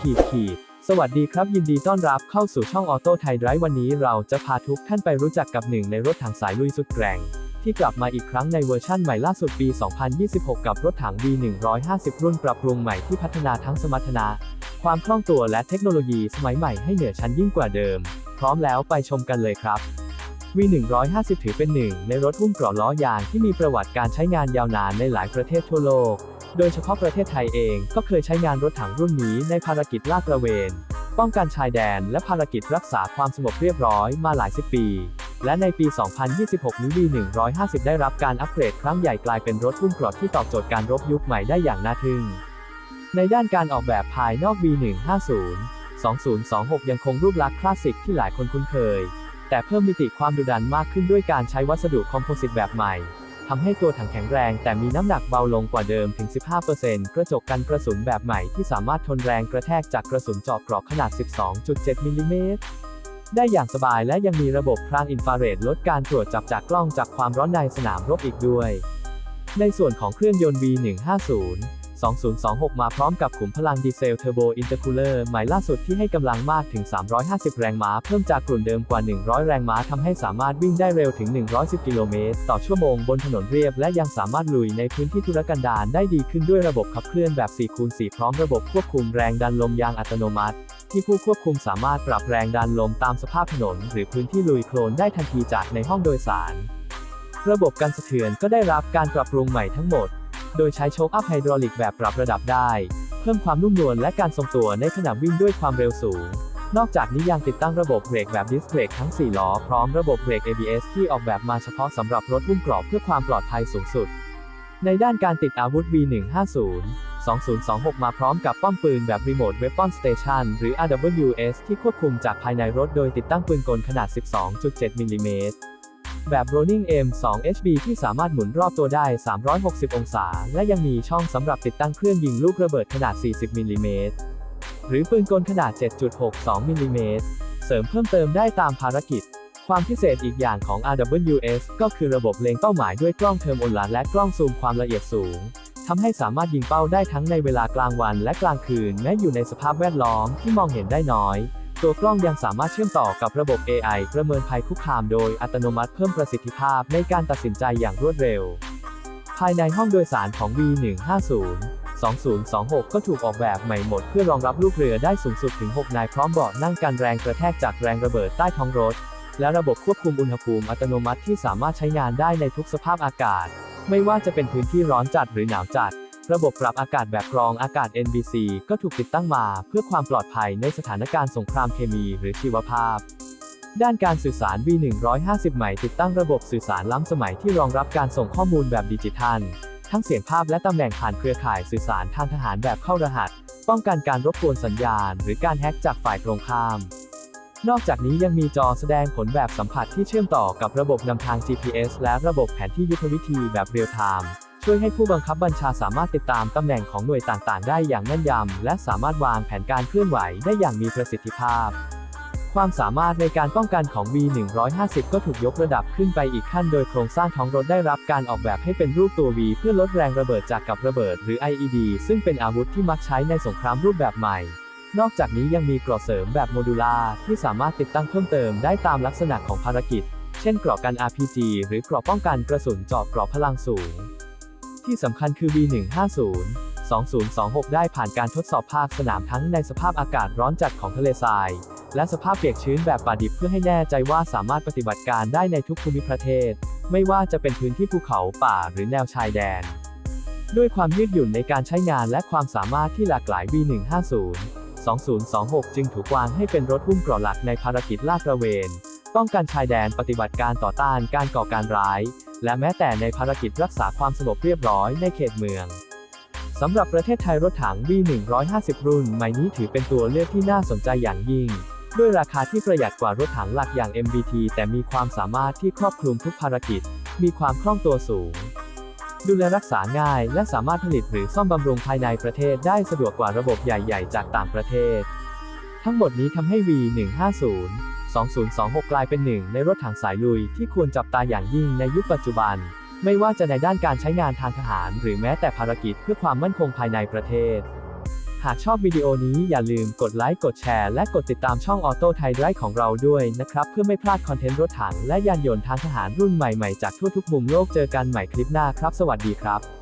ขีดขีดสวัสดีครับ ยินดีต้อนรับเข้าสู่ช่องออโต้ไทยไดร์วันนี้เราจะพาทุกท่านไปรู้จักกับหนึ่งในรถถังสายลุยสุดแกร่ง ที่กลับมาอีกครั้งในเวอร์ชั่นใหม่ล่าสุดปี 2026 กับรถถัง V150 รุ่นปรับปรุงใหม่ที่พัฒนาทั้งสมรรถนะ ความคล่องตัวและเทคโนโลยีสมัยใหม่ให้เหนือชั้นยิ่งกว่าเดิม พร้อมแล้วไปชมกันเลยครับ V150 ถือเป็นหนึ่งในรถหุ้มเกราะล้อยางที่มีประวัติการใช้งานยาวนานในหลายประเทศทั่วโลก โดยเฉพาะประเทศไทยเองก็เคยใช้งานรถถังรุ่นนี้ในภารกิจลาดตระเวน ป้องกันชายแดนและภารกิจรักษาความสงบเรียบร้อยมาหลายสิบปี และในปี 2026 นี้ V150 ได้รับการอัปเกรดครั้งใหญ่กลายเป็นรถหุ้มเกราะที่ตอบโจทย์การรบยุคใหม่ได้อย่างน่าทึ่ง ในด้านการออกแบบภายนอก V150 2026 ยังคงรูปลักษณ์คลาสสิกที่หลายคนคุ้นเคย แต่เพิ่มมิติความดุดันมากขึ้นด้วยการใช้วัสดุคอมโพสิตแบบใหม่ ทำให้ตัวถังแข็งแรงแต่มีน้ำหนักเบาลงกว่าเดิมถึง 15%กระจกกันกระสุนแบบใหม่ที่สามารถทนแรงกระแทกจากกระสุนเจาะเกราะขนาด 12.7 มิลลิเมตรได้อย่างสบายและยังมีระบบพรางอินฟราเรดลดการตรวจจับจากกล้องจากความร้อนในสนามรบอีกด้วย ในส่วนของเครื่องยนต์ V150 2026 มาพร้อมกับขุมพลังดีเซลเทอร์โบอินเตอร์คูลเลอร์ใหม่ล่าสุดที่ให้กำลังมากถึง 350 แรงม้า เพิ่มจากกลุ่นเดิมกว่า 100 แรงม้าทำให้สามารถวิ่งได้เร็วถึง 110 กิโลเมตร ต่อชั่วโมงบนถนนเรียบ และยังสามารถลุยในพื้นที่ธุรกันดารได้ดีขึ้นด้วยระบบขับเคลื่อนแบบ4คูณ4พร้อมระบบควบคุมแรงดันลมยางอัตโนมัติ ที่ผู้ควบคุมสามารถปรับแรงดันลมตามสภาพถนน หรือพื้นที่ลุยโคลนได้ทันทีจากในห้องโดยสาร ระบบการสะเทือนก็ได้รับการปรับปรุงใหม่ทั้งหมด โดยใช้โชคอัพไฮดรอลิกแบบปรับระดับได้ เพิ่มความนุ่มนวลและการทรงตัวในขณะวิ่งด้วยความเร็วสูง นอกจากนี้ยังติดตั้งระบบเบรกแบบดิสเบรกทั้ง 4 ล้อ พร้อมระบบเบรก ABS ที่ออกแบบมาเฉพาะสำหรับรถหุ้มเกราะเพื่อความปลอดภัยสูงสุด ในด้านการติดอาวุธ V150 2026 มาพร้อมกับป้อมปืนแบบ Remote Weapon Station หรือ RWS ที่ควบคุมจากภายในรถโดยติดตั้งปืนกลขนาด 12.7 มิลลิเมตร แบบ Rolling M2 HB ที่สามารถหมุนรอบตัวได้ 360 องศา และยังมีช่องสำหรับติดตั้งเครื่องยิงลูกระเบิดขนาด 40 มิลลิเมตร หรือปืนกลขนาด 7.62 มิลลิเมตร เสริมเพิ่มเติมได้ตามภารกิจ ความพิเศษอีกอย่างของ RWS ก็คือระบบเล็งเป้าหมายด้วยกล้องเทอร์โมลาและกล้องซูมความละเอียดสูงทำให้สามารถยิงเป้าได้ทั้งในเวลากลางวันและกลางคืนแม้อยู่ในสภาพแวดล้อมที่มองเห็นได้น้อย ตัวกล้องยังสามารถเชื่อมต่อกับระบบ AI ประเมินภัยคุกคามโดยอัตโนมัติเพิ่มประสิทธิภาพในการตัดสินใจอย่างรวดเร็ว ภายในห้องโดยสารของ V150 2026 ก็ถูกออกแบบใหม่หมดเพื่อรองรับลูกเรือได้สูงสุดถึง 6 นายพร้อมเบาะนั่งกันแรงกระแทกจากแรงระเบิดใต้ท้องรถ และระบบควบคุมอุณหภูมิอัตโนมัติที่สามารถใช้งานได้ในทุกสภาพอากาศ ไม่ว่าจะเป็นพื้นที่ร้อนจัดหรือหนาวจัด ระบบปรับอากาศแบบกรองอากาศ NBC ก็ถูกติดตั้งมาเพื่อความปลอดภัยในสถานการณ์สงครามเคมีหรือชีวภาพ ด้านการสื่อสาร V150 ใหม่ติดตั้งระบบสื่อสารล้ำสมัยที่รองรับการส่งข้อมูลแบบดิจิทัล ทั้งเสียงภาพและตำแหน่งผ่านเครือข่ายสื่อสารทางทหารแบบเข้ารหัส ป้องกันการรบกวนสัญญาณ หรือการแฮ็กจากฝ่ายตรงข้าม นอกจากนี้ยังมีจอแสดงผลแบบสัมผัสที่เชื่อมต่อกับระบบนำทาง GPS และระบบแผนที่ยุทธวิธีแบบเรียลไทม์ ช่วยให้ผู้บังคับบัญชาสามารถติดตามตำแหน่งของหน่วยต่างๆ ได้อย่างแม่นยำ และสามารถวางแผนการเคลื่อนไหวได้อย่างมีประสิทธิภาพ ความสามารถในการป้องกันของ V150 ก็ถูกยกระดับขึ้นไปอีกขั้นโดยโครงสร้างท้องรถได้รับการออกแบบให้เป็นรูปตัว V เพื่อลดแรงระเบิดจากกับระเบิดหรือ IED ซึ่งเป็นอาวุธที่มักใช้ในสงครามรูปแบบใหม่ นอกจากนี้ยังมีเกราะเสริมแบบโมดูล่าที่สามารถติดตั้งเพิ่มเติมได้ตามลักษณะของภารกิจ เช่นเกราะกัน RPG หรือเกราะป้องกันกระสุนเจาะเกราะพลังสูง ที่สำคัญคือ V150 2026 ได้ผ่านการทดสอบภาคสนามทั้งในสภาพอากาศร้อนจัดของทะเลทราย และสภาพเปียกชื้นแบบป่าดิบเพื่อให้แน่ใจว่าสามารถปฏิบัติการได้ในทุกภูมิประเทศ ไม่ว่าจะเป็นพื้นที่ภูเขาป่าหรือแนวชายแดน ด้วยความยืดหยุ่นในการใช้งานและความสามารถที่หลากหลาย V150 2026 จึงถูกวางให้เป็นรถหุ้มเกราะหลักในภารกิจลาดตระเวน ป้องกันชายแดนปฏิบัติการต่อต้านการก่อการร้าย และแม้แต่ในภารกิจรักษาความสงบเรียบร้อยในเขตเมืองสำหรับประเทศไทยรถถัง V150 รุ่นใหม่นี้ถือเป็นตัวเลือกที่น่าสนใจอย่างยิ่ง ด้วยราคาที่ประหยัดกว่ารถถังหลักอย่าง MBT แต่มีความสามารถที่ครอบคลุมทุกภารกิจ มีความคล่องตัวสูง ดูแลรักษาง่ายและสามารถผลิตหรือซ่อมบำรุงภายในประเทศได้สะดวกกว่าระบบใหญ่ ๆ จากต่างประเทศ ทั้งหมดนี้ทำให้ V150 2026 กลายเป็นหนึ่งในรถถังสายลุยที่ควรจับตาอย่างยิ่งในยุคปัจจุบัน ไม่ว่าจะในด้านการใช้งานทางทหาร หรือแม้แต่ภารกิจเพื่อความมั่นคงภายในประเทศ หากชอบวิดีโอนี้อย่าลืมกดไลค์ กดแชร์ และกดติดตามช่องออโต้ไทยไรของเราด้วยนะครับ เพื่อไม่พลาดคอนเทนต์รถถังและยานยนต์ทางทหารรุ่นใหม่ๆจากทั่วทุกมุมโลกเจอกันใหม่คลิปหน้าครับ สวัสดีครับ